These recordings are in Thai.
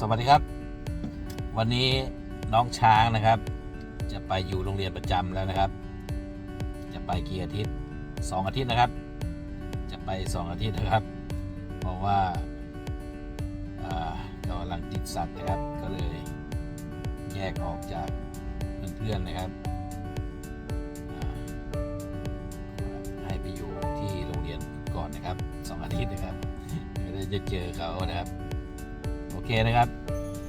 สวัสดีครับ วันนี้น้องช้างนะครับ จะไปอยู่โรงเรียนประจำแล้วนะครับ จะไปกี่อาทิตย์สองอาทิตย์นะครับ จะไปสองอาทิตย์นะครับ เพราะว่าอ่ากำลังติดสัตว์นะครับ ก็เลยแยกออกจากเพื่อนๆนะครับให้ไปอยู่ที่โรงเรียนก่อนนะครับสองอาทิตย์นะครับไม่ได้จะเจอเขานะครับ เคนะครับ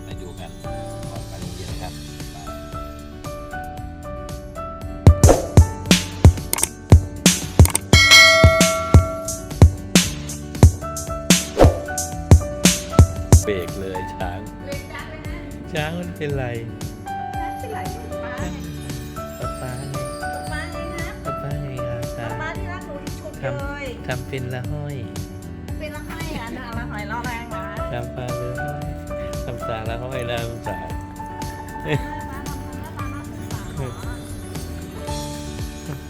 ไปดูกันก่อนไปโรงเรียนนะครับไปเบรกเลยช้างเล็กจังเลยนะช้างมันเป็นไรที่ไหลอยู่ป้าป้าป้าไงป้าเลยนะป้าป้าไงครับช้างป้าที่รักหนูที่สุดเลยทำเป็นละห้อย เป็นละห้อยอะนะละหอยละแรงนะทำปลาละห้อย ทำตาละห้อยละสา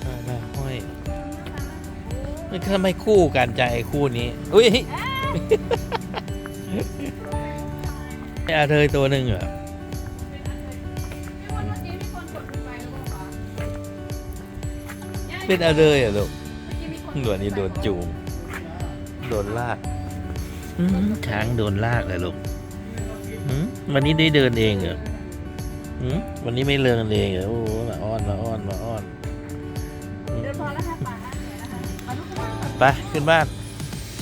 ปลาละห้อยมันทำไมคู่กันใจคู่นี้อุ้ยไอ้อาเธยตัวหนึ่งเหรอเป็นอาเธยเหรอลูกตัวนี้โดนจูงโดนลากช้างโดนลากเลยลูก วันนี้ได้เดินเองเหรออืมวันนี้ไม่เลินเองเหรอโอ้โหมาอ้อนมาอ้อนมาอ้อนอืมเดินพอแล้วค่ะป้ามาลูกขึ้นมาไปขึ้นบ้าน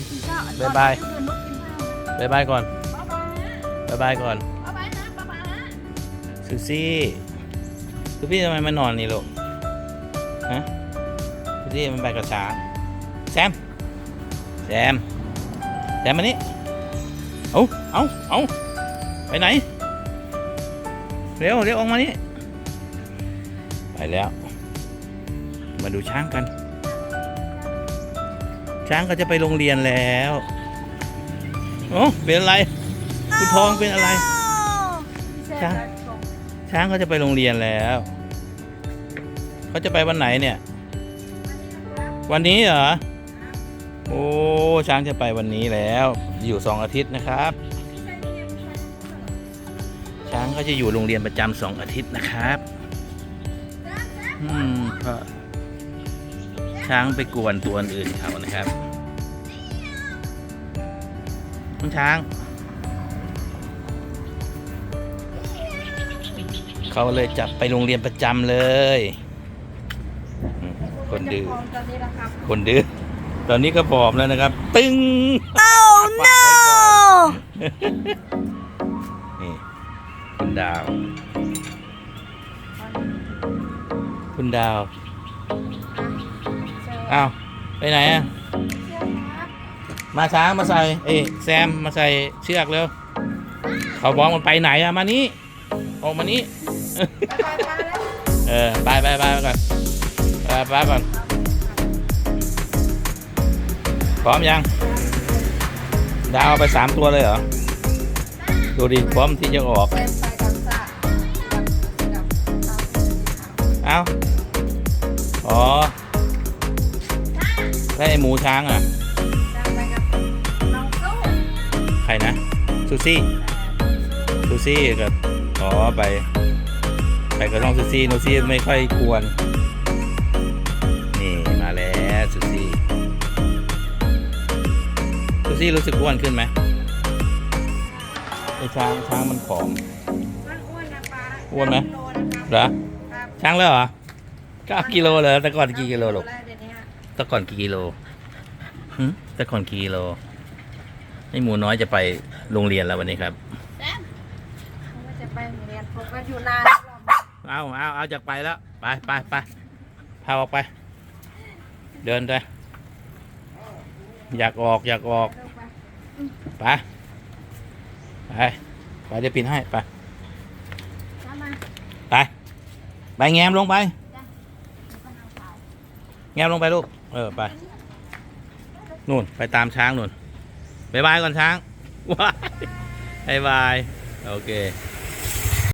กินข้าวบ๊ายบายเดินรถกินข้าวบายบายก่อนบ๊ายบายบายบายก่อนบ๊ายบายนะบ๊ายบายนะซูซี่ซูซี่ทำไมมานอนนี่ลูกฮะซูซี่มันไปกับช้างแซมแซมแซมมานี่เอาเอาเอา ไปไหน เร็วเร็วออกมานี่ ไปแล้ว มาดูช้างกัน ช้างก็จะไปโรงเรียนแล้วโอ้เป็นอะไร คุณทองเป็นอะไร ช้าง ช้างเขาจะไปโรงเรียนแล้วเขาจะไปวันไหนเนี่ย วันนี้เหรอ โอ้ ช้างจะไปวันนี้แล้ว อยู่สองอาทิตย์นะครับ ช้างก็จะอยู่โรงเรียนประจำสองอาทิตย์นะครับอืมเพราะช้างไปกวนตัวอื่นเขานะครับน้องช้าง เขาเลยจับไปโรงเรียนประจำเลยอืมคนดื้อ ตอนนี้นะครับคนดื้อ ตอนนี้ก็ผอมแล้วนะครับ ตึง Oh no นี่ คุณดาว คุณดาวอ้าวไปไหนอะมาช้างมาใส่เอ้ยแซมมาใส่เชือกเร็วเขาบอกมันไปไหนอะมานี้ออกมานี้เออไปไปไปไปก่อนไปไปก่อนพร้อมยัง ดาวเอาไปสามตัวเลยเหรอ ดูดิพร้อมที่จะออก เอ้าอ๋อแล้วไอ้หมูช้างอะกับไปกับน้องสู้ใครนะ ซูซี่ ซูซี่กับอ๋อไป ไปกับน้องซูซี่ซูซี่ไม่ค่อยกวน นี่มาแล้วซูซี่ ซูซี่รู้สึกอ้วนขึ้นไหมไอ้ช้างช้างมันผอม มันอ้วนนะป้าอ้วนไหมโลนะครับเหรอครับ ช้างแล้วเหรอเก้ากิโลเลยแต่ก่อนกี่กิโลลูกเดี๋ยวนี้ฮะแต่ก่อนกี่กิโลหึแต่ก่อนกี่กิโลไอ้หมูน้อยจะไปโรงเรียนแล้ววันนี้ครับแซมผมว่าจะไปโรงเรียนผมก็อยู่นานเอาเอาเอาจากไปแล้วไปไปไปพาออกไป เดินไปอยากออกอยากออกไปไปไปเดี๋ยวปินให้ไปตามมาไป ไปแงมลงไป แงมลงไปลูก เออไป นู่นไปตามช้างนู่นบายบายก่อนช้างว้ายบายบาย โอเค